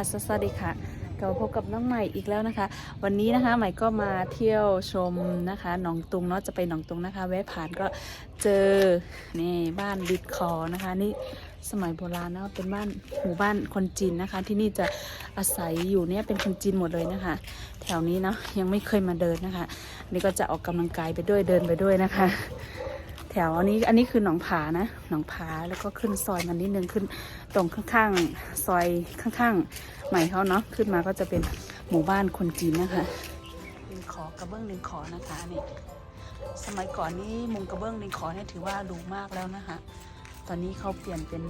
ะสวัสดีค่ะกลับมาพบกับน้องใหม่อีกแล้วนะคะ วันนี้นะคะใหม่ก็มาเที่ยวชมนะคะหนองตุงเนาะจะไปหนองตุงนะคะแวะผ่านก็เจอนี่บ้านดิดคอนะคะนี่สมัยโบราณนะเป็นบ้านหมู่บ้านคนจีนนะคะ ที่นี่จะอาศัยอยู่เนี่ยเป็นคนจีนหมดเลยนะคะ แถวนี้เนาะยังไม่เคยมาเดินนะคะ นี่ก็จะออกกำลังกายไปด้วยเดินไปด้วยนะคะ แถวอันนี้อันนี้คือหนองผานะหนองผาแล้วก็ขึ้นซอยมานิดนึงขึ้นตรงข้างๆซอยข้างๆใหม่เขาเนาะขึ้นมาก็จะเป็นหมู่บ้านคนจีนนะคะลิงขอกระเบื้องลิงขอนะคะนี่สมัยก่อนนี้มุงกระเบื้องลิงขอเนี่ยถือว่าดูมากแล้วนะคะ ตอนนี้เขาเปลี่ยนเป็น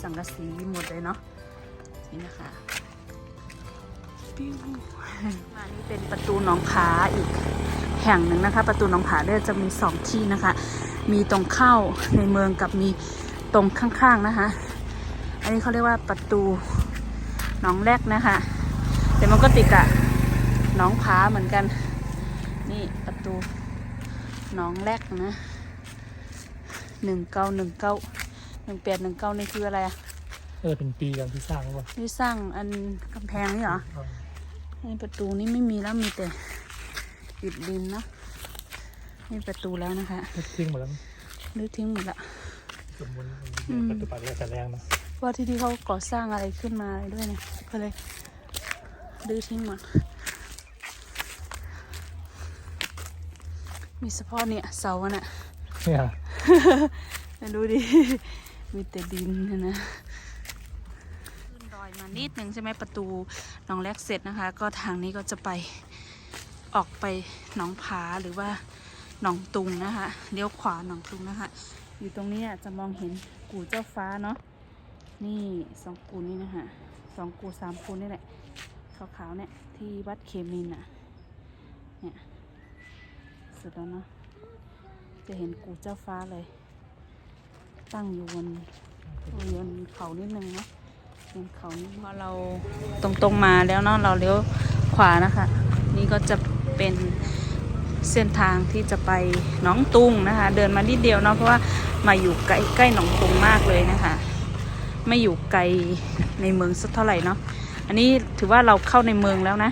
สังกะสีหมดเลยเนาะนี่นะคะปิ้วมานี่เป็นประตูหนองผาอีกแห่งหนึ่งนะคะ ประตูหนองผาเนี่ยจะมีสองที่นะคะ มีตรงเข้าในเมืองกับมีตรงข้างๆนะคะ อันนี้เขาเรียกว่าประตูหนองแรกนะคะ แต่มันก็ติดกับหนองผาเหมือนกัน นี่ประตูหนองแรกนะหนึ่งเก้าหนึ่งเก้าหนึ่งแปดหนึ่งเก้านี่คืออะไรอะเออเป็นปีกันที่สร้างหรือเปล่านี่สร้างอันกำแพงนี่เหรอนี่ประตูนี้ไม่มีแล้วมีแต่อิฐดินเนาะ นี่ประตูแล้วนะคะทุกทิ้งหมดแล้วรื้อทิ้งหมดละสมบูรณ์อืมปัจจุบันก็จะแรงนะเพราะว่าที่ที่เขาก่อสร้างอะไรขึ้นมาด้วยเนี่ยก็เลยรื้อทิ้งหมดมีเฉพาะเนี่ยเสาอะน่ะเนี่ยไม่รู้ดิมีแต่ดินเนยนะขึ้นดอยมานิดหนึ่งใช่ไหมประตูหนองแรกเสร็จนะคะ ก็ทางนี้ก็จะไปออกไปหนองผาหรือว่า หนองตุงนะคะเลี้ยวขวาหนองตุงนะคะ อยู่ตรงนี้จะมองเห็นกู่เจ้าฟ้าเนาะนี่สองกูนี่นะคะสองกูสามกูนี่แหละขาวๆเนี่ยที่วัดเขมินอะเนี่ยสุดแล้วเนาะจะเห็นกูเจ้าฟ้าเลย ตั้งอยู่บนบนเขานิดนึงเนาะบนเขานี่พอเราตรงๆมาแล้วเนาะเราเลี้ยวขวานะคะ นี่ก็จะเป็น เส้นทางที่จะไปหนองตุงนะคะ เดินมานิดเดียวเนาะเพราะว่ามาอยู่ใกล้ใกล้หนองตุงมากเลยนะคะ ไม่อยู่ไกลในเมืองสักเท่าไหร่เนาะอันนี้ถือว่าเราเข้าในเมืองแล้วนะ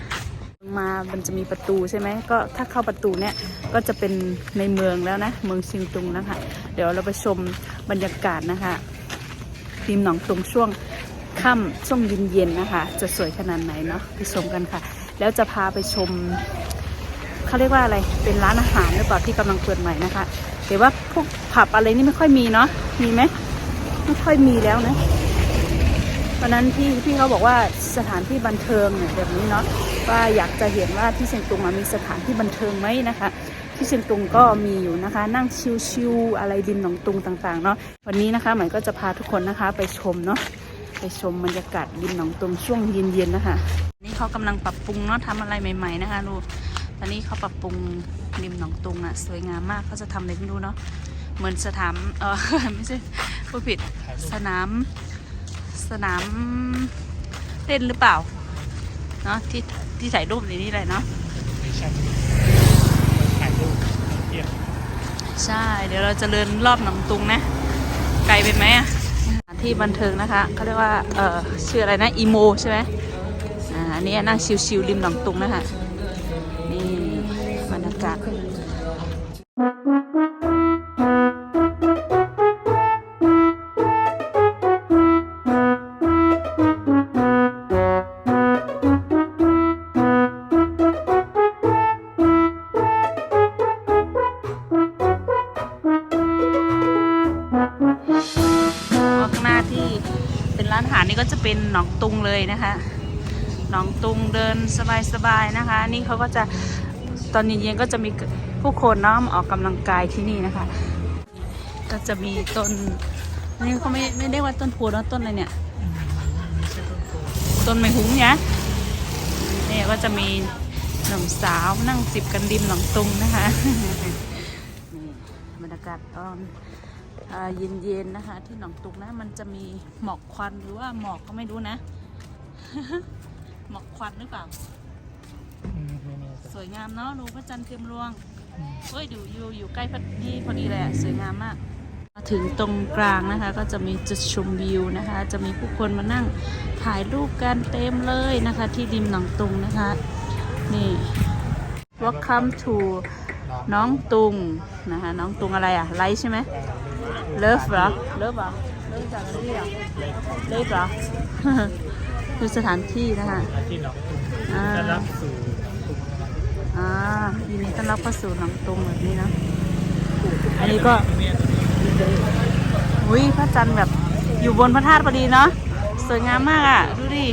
มามันจะมีประตูใช่ไหมก็ถ้าเข้าประตูเนี่ยก็จะเป็นในเมืองแล้วนะ เมืองซิงตุงนะคะ เดี๋ยวเราไปชมบรรยากาศนะคะริมหนองตุงช่วงค่ำช่วงเย็นๆนะคะ จะสวยขนาดไหนเนาะไปชมกันค่ะ แล้วจะพาไปชม เขาเรียกว่าอะไรเป็นร้านอาหารหรือเปล่าที่กำลังเปิดใหม่นะคะแต่ว่าพวกผับอะไรนี่ไม่ค่อยมีเนาะมีไหมไม่ค่อยมีแล้วนะวันนั้นพี่พี่เขาบอกว่าสถานที่บันเทิงเนี่ยแบบนี้เนาะว่าอยากจะเห็นว่าที่เชียงตุงมีสถานที่บันเทิงไหมนะคะ ที่เชียงตุงก็มีอยู่นะคะ นั่งชิวๆอะไรริมหนองตุงต่างๆเนาะวันนี้นะคะใหม่ก็จะพาทุกคนนะคะไปชมเนาะไปชมบรรยากาศริมหนองตุงช่วงเย็นๆนะคะ นี่เขากำลังปรับปรุงเนาะทำอะไรใหม่ ๆนะคะดูต อนนี้เขาปรับปรุงริมหนองตุงอะสวยงามมากเขาจะทำอะไรไม่รู้เนาะเหมือนสถานเออไม่ใช่พูดผิดถ่ายรูปสนามสนามเล่นหรือเปล่าเนาะที่ที่ถ่ายรูปในนี้เลยเนาะไม่ใช่ถ่ายรูปเทียบใช่เดี๋ยวเราจะเดินรอบหนองตุงนะ ไกลไปไหมอะสถานที่บันเทิงนะคะเขาเรียกว่าเออชื่ออะไรนะอีโมใช่ไหมอ่าอันนี้นั่งชิวๆริมหนองตุงนะคะ ข้างหน้าที่เป็นร้านอาหารนี่ก็จะเป็นหนองตุงเลยนะคะหนองตุงเดินสบายๆนะคะ นี่เขาก็จะตอนเย็นๆก็จะมี ผู้คนเนาะมาออกกำลังกายที่นี่นะคะ ก็จะมีต้นนี่เขาไม่ไม่ได้ว่าต้นพูนะต้นอะไรเนี่ยไม่ใช่ต้นโพต้นไม้หุ้งเนี่ยเนี่ยก็จะมีหนุ่มสาวนั่งจิบกันริมหนองตุงนะคะนี่บรรยากาศตอนอ่าเย็นๆนะคะ ที่หนองตุงนะมันจะมีหมอกควันหรือว่าหมอกก็ไม่รู้นะ หมอกควันหรือเปล่าอืมไม่แน่ใจสวยงามเนาะดูพระจันทร์เทียมรวงอืม เฮ้ยดูอยู่อยู่ใกล้พระนี่พอดีเลยอะสวยงามมาก มาถึงตรงกลางนะคะ ก็จะมีจุดชมวิวนะคะ จะมีผู้คนมานั่งถ่ายรูปกันเต็มเลยนะคะ ที่ริมหนองตุงนะคะ นี่ welcome to น้องตุงนะคะ น้องตุงอะไรอะไลท์ใช่ไหมเลิฟเหรอเลิฟเหรอเลิฟจากที่เหรอเลิฟเหรอคือสถานที่นะคะที่หนองตุงอ่าจะรับสู่ อ่ายินดีต้อนรับเข้าสู่หนองตุงแบบนี้นะ อันนี้ก็อุ้ยพระจันทร์แบบอยู่บนพระธาตุพอดีเนาะสวยงามมากอะ่ะ ดูดิ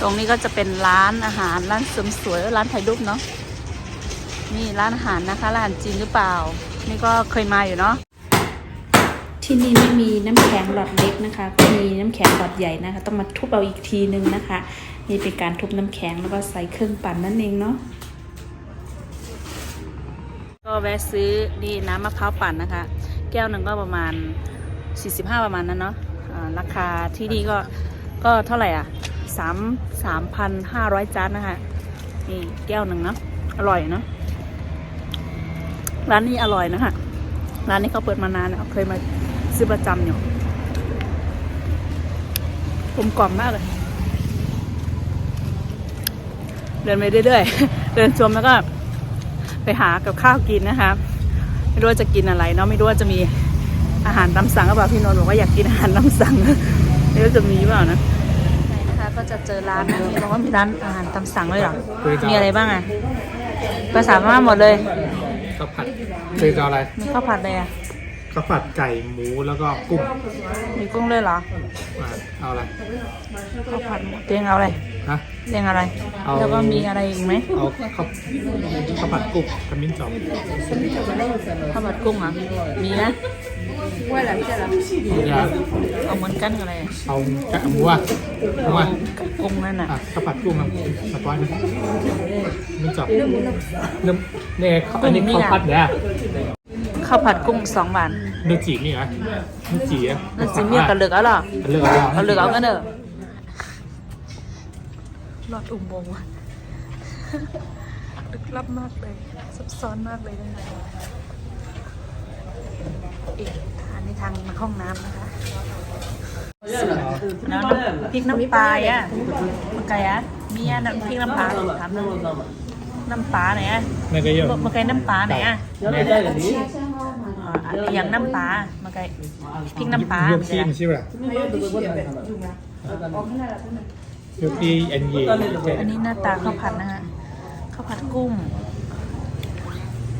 ตรงนี้ก็จะเป็นร้านอาหารร้านเสริมสวยร้านถ่ายรูปเนาะนี่ร้านอาหารนะคะร้านจีนหรือเปล่า นี่ก็เคยมาอยู่เนาะที่นี่ไม่มีน้ำแข็งหลอดเล็กนะคะ ก็มีน้ำแข็งหลอดใหญ่นะคะ ต้องมาทุบเอาอีกทีนึงนะคะ นี่เป็นการทุบน้ำแข็งแล้วก็ใส่เครื่องปั่นนั่นเองเนาะก็แวะซื้อนี่น้ำมะพร้าวปั่นนะคะ แก้วหนึ่งก็ประมาณ 45 ประมาณนั้นเนาะราคาที่นี่ก็ก็เท่าไหร่อะสามสามพันห้าร้อยจานนะคะนี่แก้วหนึ่งเนาะอร่อยเนาะร้านนี้อร่อยนะคะร้านนี้เขาเปิดมานานแล้วเคยมาซื้อประจำอยู่กลมกล่อมมากเลย เดินไปเรื่อยๆ เดินชมแล้วก็ไปหากับข้าวกินนะคะ ไม่รู้ว่าจะกินอะไรเนาะไม่รู้ว่าจะมีอาหารตามสั่งหรือเปล่าพี่นนท์บอกว่าอยากกินอาหารตามสั่งไม่รู้จะมีเปล่านะนะคะก็จะเจอร้านนะบอกว่ามีร้านอาหารตามสั่งเลยเหรอมีอะไรบ้างอะภาษาพม่าหมดเลยข้าวผัดคือจะเอาอะไรมีข้าวผัดเลยอะข้าวผัดไก่หมูแล้วก็กุ้งมีกุ้งด้วยเหรอมาเอาอะไรข้าวผัดหมูเตียงเอาอะไร ฮะเตียงอะไร เอา แล้วก็มีอะไรอีกไหมเอาข้าวข้าวผัดกุ้งขมิ้นจ่องข้าวผัดกุ้งอะ มีนะอย่าเอาเหมือนกันกับอะไรอะเอากะหมูอะหมูอะกุ้งนั่นน่ะ อะข้าวผัดกุ้งนะสปอยนะขมิ้นจ่องนึ่มนี่ไงอันนี้ข้าวผัดเนี่ยข้าวผัดกุ้งสองบาทเนื้อจีนี่เหรอเนื้อจีอะนั่นสิเมียกับเหลือกเอาเหรอ เลือกเอาเอาเหลือกเอากันเถอะรอดอุโมงค์ว่ะลึกลับมากเลย ซับซ้อนมากเลยนะอีกอันนี้ทางมาห้องน้ำนะคะน้ำพริกน้ำปลาอะมันไก่อะมีอะน้ำพริกน้ำปลาถามหน่อยน้ำปลาไหนอะไม่ก็เยอะมันไก่น้ำปลาไหนอะแม่อ๋ออันนี้ยังน้ำปลามันไก่พริกน้ำปลายูมันพีจะมันชื่ออะไรยูพีเอ็นเยอันนี้หน้าตาข้าวผัดนะฮะข้าวผัดกุ้ง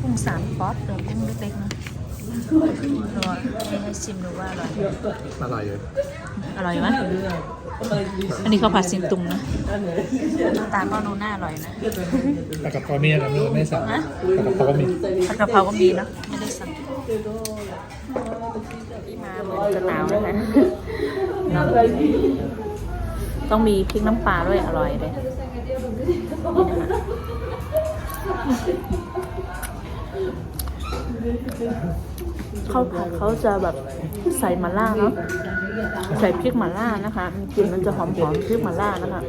กุ้งสามป๊อตเดี๋ยวกุ้งเล็กๆนะรอให้ให้ชิมดูว่าอร่อยอร่อยอยู่อร่อยไหมอันนี้ข้าวผัดเสียงตุงนะหน้าตาก็ดูน่าอร่อยนะแต่กับพอมีอะไรไม่ไม่สั่งฮะแต่กับพอก็มีผัดกะเพราก็มีเนอะไม่ได้สั่งที่มาเหมือนจะหนาวนะคะเนอะ ต้องมีพริกน้ำปลาด้วยอร่อยเลยข้าวผัดเขาจะแบบใส่มาล่าเนาะใส่พริกมาล่านะคะกลิ่นมันจะหอมๆพริกมาล่านะคะ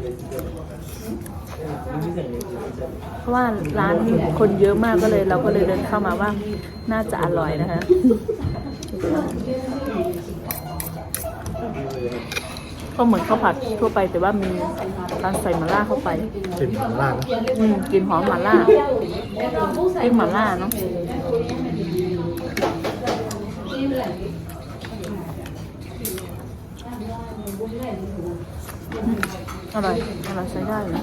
เพราะว่าร้านคนเยอะมากก็เลย เราก็เลยเดินเข้ามาว่าน่าจะอร่อยนะคะ ก็เหมือนข้าวผัดทั่วไปแต่ว่ามีการใส่หม่าล่าเข้าไปกลิ่นหม่าล่านะอืมกลินหอมหม่าล่าพริกหม่าล่าเนาะอืมอร่อยอร่อยใช้ได้เลย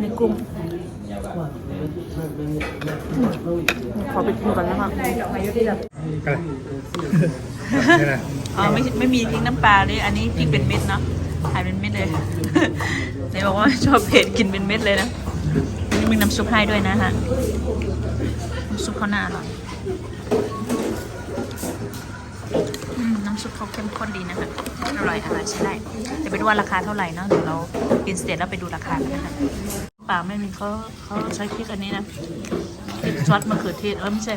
ในกุ้งขอไปกินก่อนนะคะอะไรนี่นะอ๋อไม่ไม่มีพริกน้ำปลาเลยอันนี้พริกเป็นเม็ดเนาะขายเป็นเม็ดเลยไหนบอกว่าชอบเผ็ดกินเป็นเม็ดเลยนะนี่มีน้ำซุปให้ด้วยนะฮะน้ำซุปเขาหน้าอร่อยอืมน้ำ ซุปเขาเข้มข้นดีนะคะ อร่อยอร่อยใช้ได้เดี๋ยวไปดูว่าราคาเท่าไหร่เนาะเดี๋ยวเรากินเสร็จแล้วไปดูราคากันนะคะเปล่าไม่มีเขาเขาใช้พริกอันนี้นะพริกช็อตมะเขือเทศเออไม่ใช่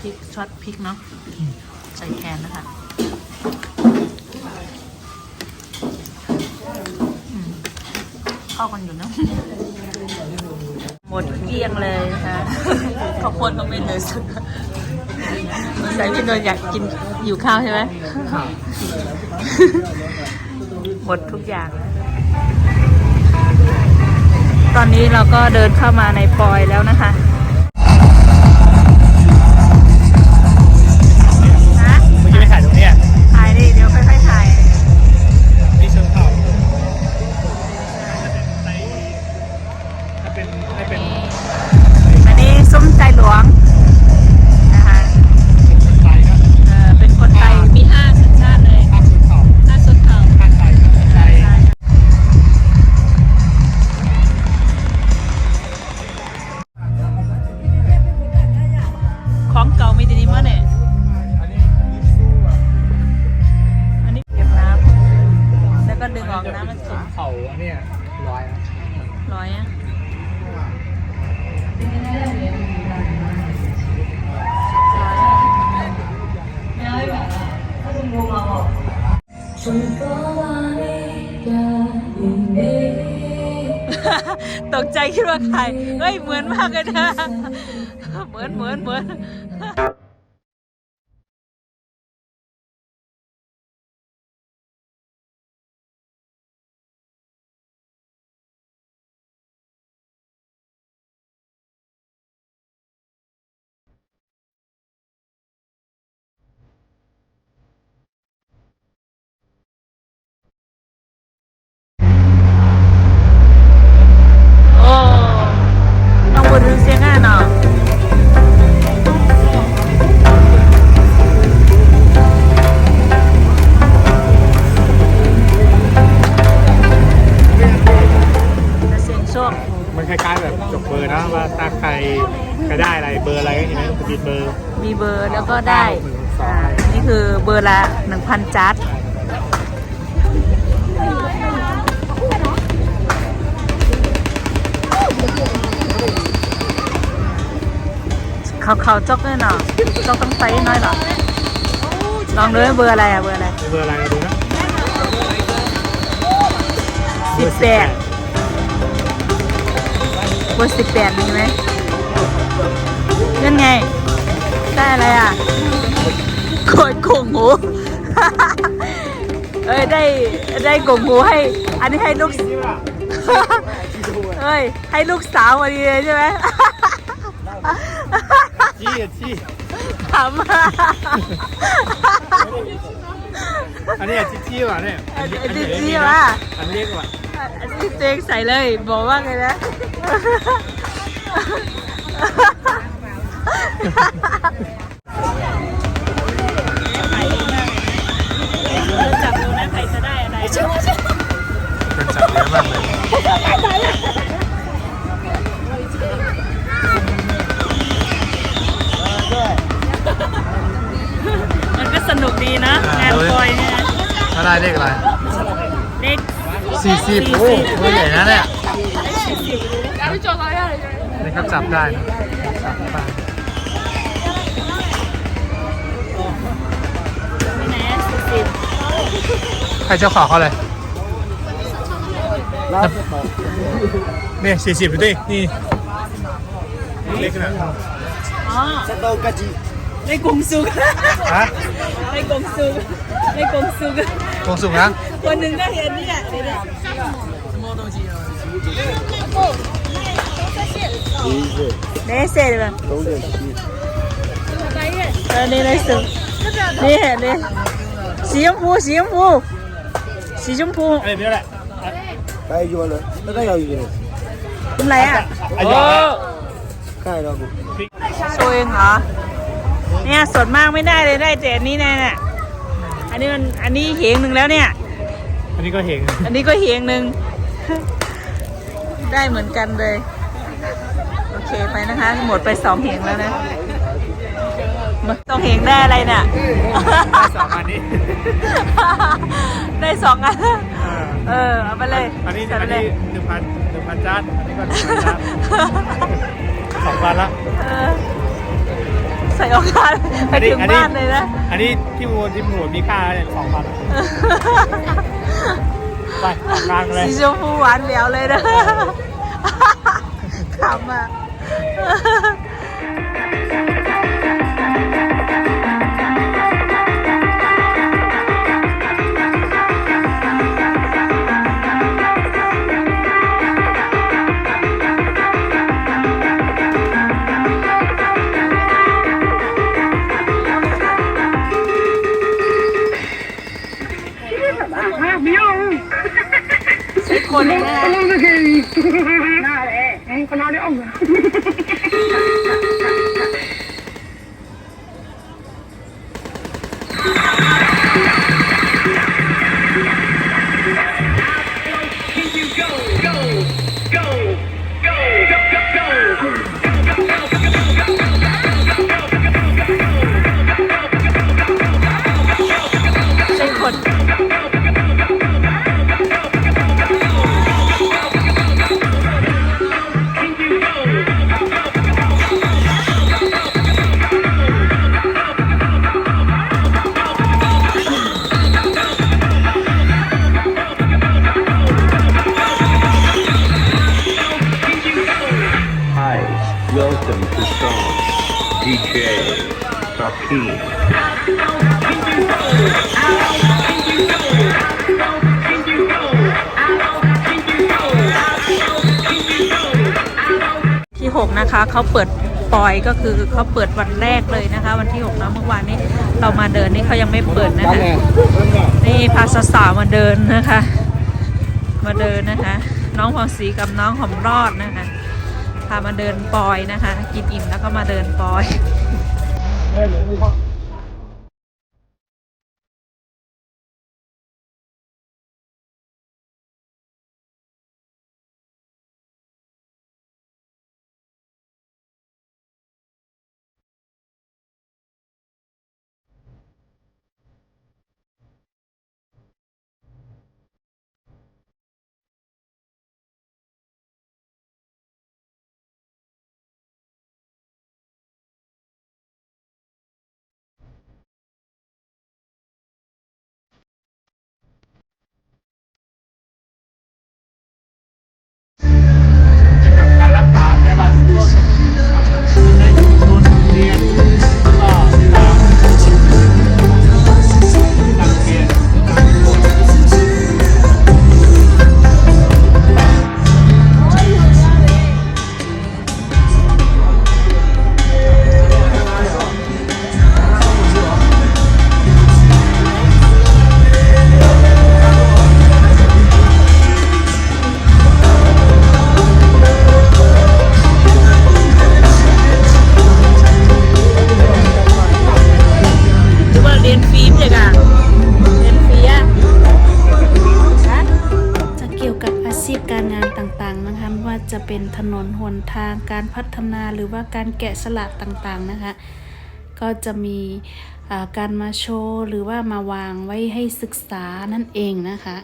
พริกช็อตพริกเนาะใส่แทนนะคะเข้ากันอยู่เนะหมดเกลี้ยงเลยนะคะข้าวโพดก็ไม่เลือสัก ใส่พี่นนท์อยากกินอยู่ข้าวใช่ไหม หมดทุกอย่าง ตอนนี้เราก็เดินเข้ามาในปอยแล้วนะคะ คิดว่าใครเฮ้ยเหมือนมากเลยนะ เหมือนเหมือนเหมือน องดูเบอร์อะไรอะเบอร์อะไรเบอร์อะไรดูนะสิบแปดเบอร์สิบแปดมีไหมนั่นไง ได้อะไรอะโกดกงหูเอ้ยได้ได้กงหูให้ อันนี้ให้ลูกเอ้ยให้ลูกสาวมาดีเลยใช่ไหมจี้จี้ ถามมาอันนี้อะจี้จี้ว่ะเนี่ยอันนี้อันนี้จี้จี้อันนี้ว่ะอันนี้เล็กว่ะอันนี้เต็งใส่เลย บอกว่าไงนะจับดูนะใครจะได้อะไร เป็นจับเยอะมากเลย ถ้าได้เลขอะไรเด็กสี่สิบ40โอ้ตัวใหญ่นะเนี่ยสี่สิบนี่ครับจับได้นะจับได้ที่ไหนอะสี่สิบใครเจ้าของเขาเลยนี่สี่สิบดูดิ นี่เล็กนะอ๋อในกงสุกฮะในกงสุกในกงสุก ตรงสูงนะคนหนึ่งก็เห็นเนี่ยนี่เสร็จแบบเออนี่เลยสุดนี่เห็นเลยสีชมพูสีชมพูสีชมพูไปยไม่ได้ไปอยู่เลยไแล้วก็อยู่เลยทำไรอะโอ้ใช่แล้วกูโชว์เองเหรอเนี่ยสดมากไม่ได้เลยได้เจนนี่แน่น่ นนี้มันอันนี้เหงหนึ่งแล้วเนี่ย อันนี้ก็เห็นอันนี้ก็เหงหนึ่งได้เหมือนกันเลย โอเคไปนะคะ หมดไปสองเหงแล้วนะมาสองเหงได้อะไรเนี่ยสองอันนี้ได้สองอันเออเอาไปเลยอันนี้ใส่อัไปนเลนี้ยหนึ่งพันหนึ่งพันจานอันนี้ก็หนึ่งพันจานสองพันละเออ ใส่ออกงานไปถึงบ้านเลยนะ อันนี้ที่มูลที่หมูมีค่าเนี่ยสองพันไปออกงานเลยสีชมพูหวานเหลวเลยนะค่าำอะ ใช้คนนะใช่ เขาเปิดปอยก็คือเขาเปิดวันแรกเลยนะคะ วันที่6นะเมื่อวานนี้เรามาเดินนี่เขายังไม่เปิดนะคะนี่พาสาวๆมาเดินนะคะ มาเดินนะคะ น้องพรศรีกับน้องหอมรอดนะคะพามาเดินปอยนะคะ กินอิ่มแล้วก็มาเดินปอย แกะสลักต่างๆนะคะ ก็จะมีการมาโชว์หรือว่ามาวางไว้ให้ศึกษานั่นเองนะคะ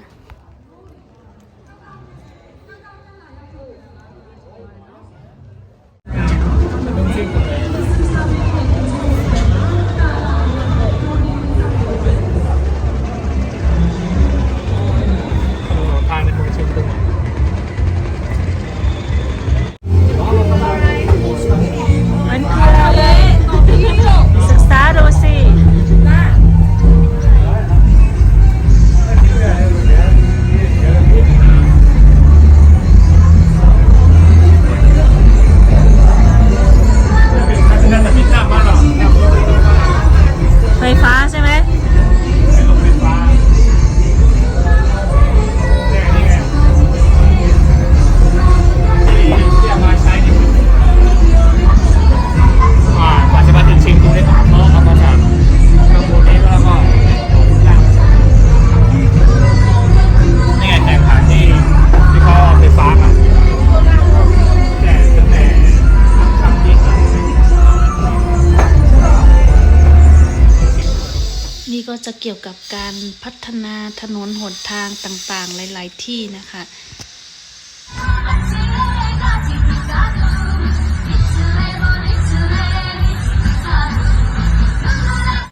เกี่ยวกับการพัฒนาถนนหนทางต่างๆ หลาย ๆ ที่นะคะ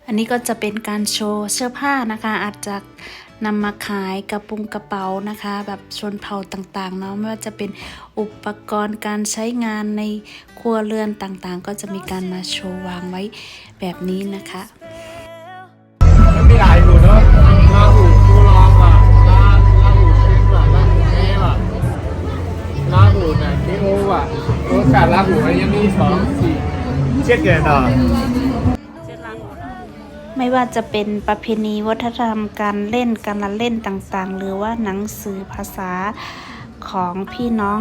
อันนี้ก็จะเป็นการโชว์เสื้อผ้านะคะ อาจจะนำมาขายกระปุงกระเป๋านะคะ แบบชนเผ่าต่างๆเนาะไม่ว่าจะเป็นอุปกรณ์การใช้งานในครัวเรือนต่างๆ ก็จะมีการมาโชว์วางไว้แบบนี้นะคะ กาสลาหูมันยังมีสองสี่เจ็ดเกินอะไม่ว่าจะเป็นประเพณีวัฒนธรรมการเล่นการละเล่นต่างๆ หรือว่าหนังสือภาษาของพี่น้อง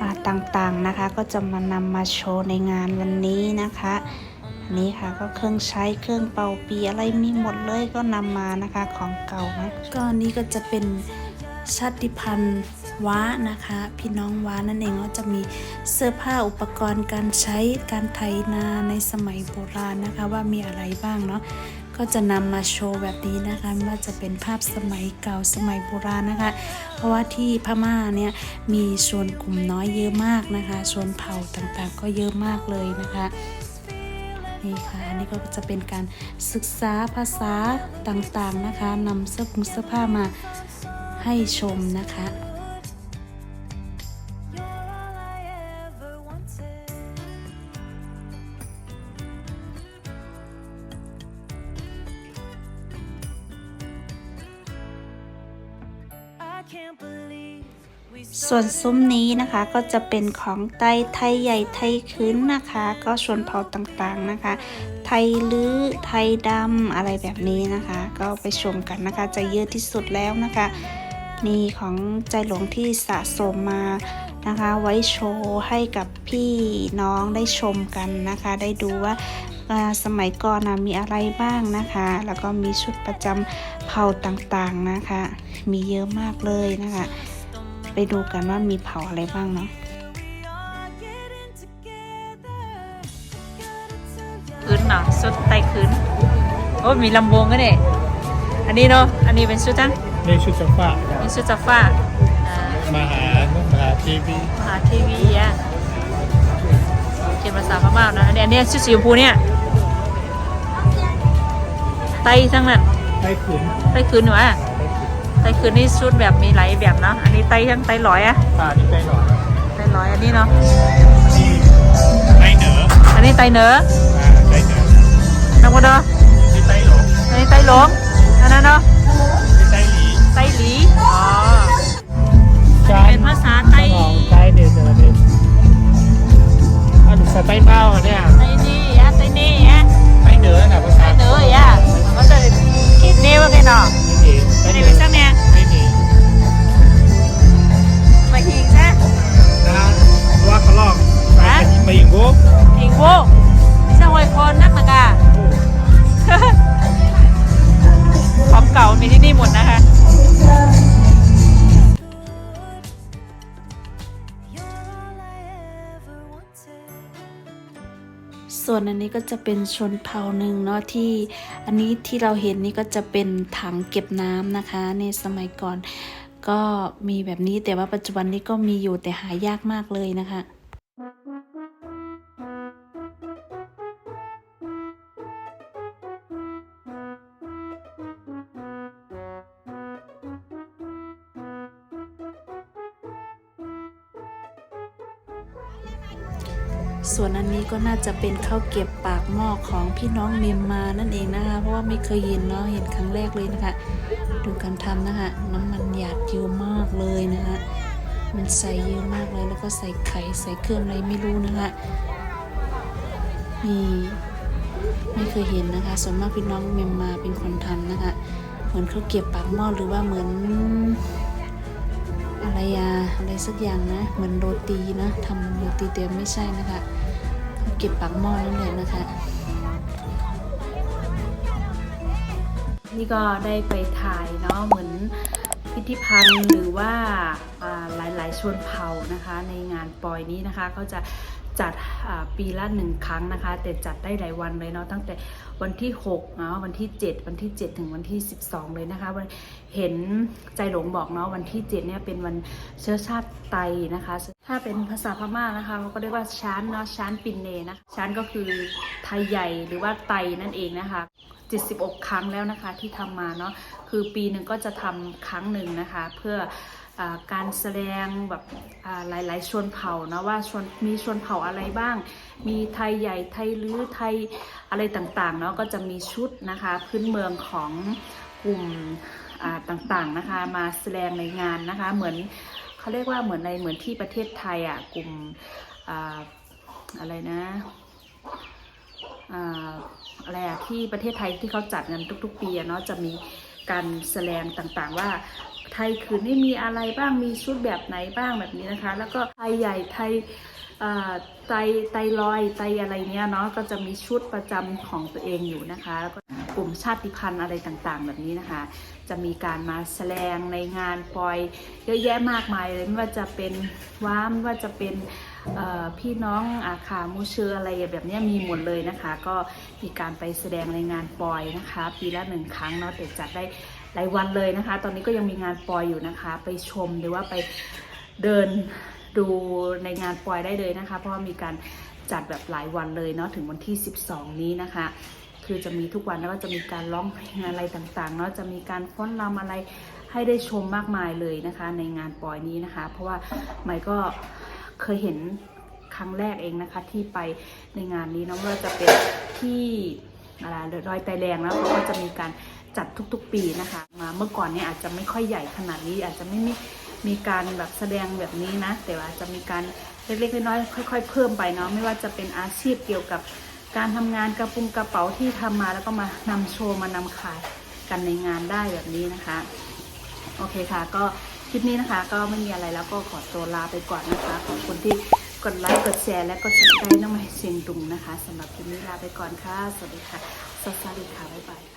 อาต่างๆนะคะ ก็จะมานำมาโชว์ในงานวันนี้นะคะอันนี้ค่ะก็เครื่องใช้เครื่องเป่าปีอะไรมีหมดเลยก็นำมานะคะของเก่านะก็อันนี้ก็จะเป็นชาติพันธุ์ ว้านะคะ พี่น้องว้านั่นเองก็จะมีเสื้อผ้าอุปกรณ์การใช้การไถนาในสมัยโบราณนะคะว่ามีอะไรบ้างเนาะก็จะนำมาโชว์แบบนี้นะคะว่าจะเป็นภาพสมัยเก่าสมัยโบราณนะคะ เพราะว่าที่พม่าเนี่ยมีชนกลุ่มน้อยเยอะมากนะคะชนเผ่าต่างๆ ก็เยอะมากเลยนะคะนี่ค่ะอันนี้ก็จะเป็นการศึกษาภาษาต่างๆนะคะนำเสื้อผงเสื้อผ้ามาให้ชมนะคะ ส่วนซุ้มนี้นะคะก็จะเป็นของไตไทยใหญ่ไทยคืนนะคะ ก็ชนเผ่าต่างๆนะคะ ไทยลื้อไทยดำอะไรแบบนี้นะคะ ก็ไปชมกันนะคะ จะเยอะที่สุดแล้วนะคะนี่ของใจหลวงที่สะสมมานะคะ ไว้โชว์ให้กับพี่น้องได้ชมกันนะคะ ได้ดูว่าอ่าสมัยก่อนนะมีอะไรบ้างนะคะ แล้วก็มีชุดประจำเผ่าต่างๆนะคะ มีเยอะมากเลยนะคะ ไปดูกันว่ามีเผ่าอะไรบ้างเนาะคืนเนาะชุดไตคืนโอ้มีลำวงก็เนี่ยอันนี้เนาะอันนี้เป็นชุดจังในชุดจังฟ้าเป็นชุดจัฟฟ้าอ่ามหานุมหาทีวีมหาทีวีอะเขียนภาษาพม่านะอันนี้อันนี้ชุดสีชมพูเนี่ยไตทั้งนั้นให้ขุนไตคืนหนูอะ ไตคืนนี่ชุดแบบมีหลายแบบเนาะ อันนี้ไตทั้งไตหลอยอะตานี่ไปหน่อยไตหลอยอันนี้เนาะนี่ไตเหนืออันนี้ไตเหนืออ่าไตเหนือนักวะเนาะนี่ไตหลงอันนี้ไตหลงอันนั้นเนาะ ส่วนอันนี้ก็จะเป็นชนเผ่าหนึ่งเนาะที่อันนี้ที่เราเห็นนี่ก็จะเป็นถังเก็บน้ำนะคะในสมัยก่อน ก็มีแบบนี้แต่ว่าปัจจุบันนี้ก็มีอยู่แต่หายากมากเลยนะคะ ส่วนอันนี้ก็น่าจะเป็นข้าวเก็บปากหม้อของพี่น้องเมียนมานั่นเองนะคะ เพราะว่าไม่เคยเห็นเนาะเห็นครั้งแรกเลยนะคะ ดูการทำนะคะน้ำมันหยาดเยอะมากเลยนะคะมันใส่เยอะมากเลยแล้วก็ใส่ไข่ใส่เครื่องอะไรไม่รู้นะคะนี่ไม่เคยเห็นนะคะ ส่วนมากพี่น้องเมียนมาเป็นคนทำนะคะ เหมือนข้าวเก็บปากหม้อหรือว่าเหมือนอะไรอะอะไรสักอย่างนะ เหมือนโรตีนะทำโรตีแต่ไม่ใช่นะคะ เก็บปากหม้อนั่นแหละนะคะ นี่ก็ได้ไปถ่ายเนาะเหมือนพิพิธภัณฑ์หรือว่าหลายๆชนเผ่านะคะ ในงานปอยนี้นะคะเขาจะ จัดปีละหนึ่งครั้งนะคะ แต่จัดได้หลายวันเลยเนาะตั้งแต่วันที่6เนาะวันที่ 7 วันที่ 7 ถึงวันที่ 12 เลยนะคะวันเห็นใจหลงบอกเนาะวันที่ 7 เนี่ยเป็นวันเชื้อชาติไตนะคะ ถ้าเป็นภาษาพม่านะคะเขาก็เรียกว่าช้านเนาะช้านปินเนนะคะช้านก็คือไทยใหญ่หรือว่าไตนั่นเองนะคะ76 ครั้งแล้วนะคะที่ทำมาเนาะคือปีหนึ่งก็จะทำครั้งหนึ่งนะคะ เพื่อ การแสดงแบบหลายๆชนเผ่านะว่าชนมีชนเผ่าอะไรบ้าง มีไทยใหญ่ไทยลื้อไทยอะไรต่างๆเนาะก็จะมีชุดนะคะพื้นเมืองของกลุ่มต่างๆนะคะมาแสดงในงานนะคะเหมือนเขาเรียกว่าเหมือนในเหมือนที่ประเทศไทยอะกลุ่มออะไรนะอะไรอะที่ประเทศไทยที่เขาจัดกันทุก ๆ ปีเนาะจะมีการแสดงต่างๆว่า ไทยคืนนี่มีอะไรบ้างมีชุดแบบไหนบ้างแบบนี้นะคะ แล้วก็ไทยใหญ่ไทยไตไตลอยไตอะไรเนี้ยเนาะก็จะมีชุดประจำของตัวเองอยู่นะคะแล้วก็กลุ่มชาติพันธุ์อะไรต่างๆ แบบนี้นะคะ จะมีการมาแสดงในงานปอยเยอะแยะมากมายเลยไม่ว่าจะเป็นว้ามว่าจะเป็นพี่น้องอาขามูเชอร์อะไรแบบเนี้ยมีหมดเลยนะคะ ก็มีการไปแสดงในงานปอยนะคะ ปีละหนึ่งครั้งเนาะแต่จัดได้ หลายวันเลยนะคะ ตอนนี้ก็ยังมีงานปอยอยู่นะคะ ไปชมหรือว่าไปเดินดูในงานปอยได้เลยนะคะ เพราะว่ามีการจัดแบบหลายวันเลยเนาะถึงวันที่ 12 นี้นะคะ คือจะมีทุกวันแล้วก็จะมีการร้องเพลงอะไรต่างๆเนาะจะมีการฟ้อนรำอะไรให้ได้ชมมากมายเลยนะคะ ในงานปอยนี้นะคะ เพราะว่าใหม่ก็เคยเห็นครั้งแรกเองนะคะที่ไปในงานนี้เนาะว่าจะเป็นที่อะไรดอยไตแดงแล้วเขาก็จะมีการ จัดทุกๆปีนะคะ มาเมื่อก่อนเนี่ยอาจจะไม่ค่อยใหญ่ขนาดนี้ อาจจะไม่มีมีการแบบแสดงแบบนี้นะ แต่ว่าจะมีการเล็กๆน้อยๆค่อย ๆ เพิ่มไปเนาะไม่ว่าจะเป็นอาชีพเกี่ยวกับการทำงานกระปุงกระเป๋าที่ทำมาแล้วก็มานำโชว์มานำขายกันในงานได้แบบนี้นะคะ โอเคค่ะ ก็คลิปนี้นะคะ ก็ไม่มีอะไรแล้วก็ขอตัวลาไปก่อนนะคะขอบคุณที่กดไลค์กดแชร์และกดติดตามน้องใหม่เสียงดุงนะคะสำหรับคลิปนี้ลาไปก่อนค่ะ สวัสดีค่ะสวัสดีค่ะบ๊ายบาย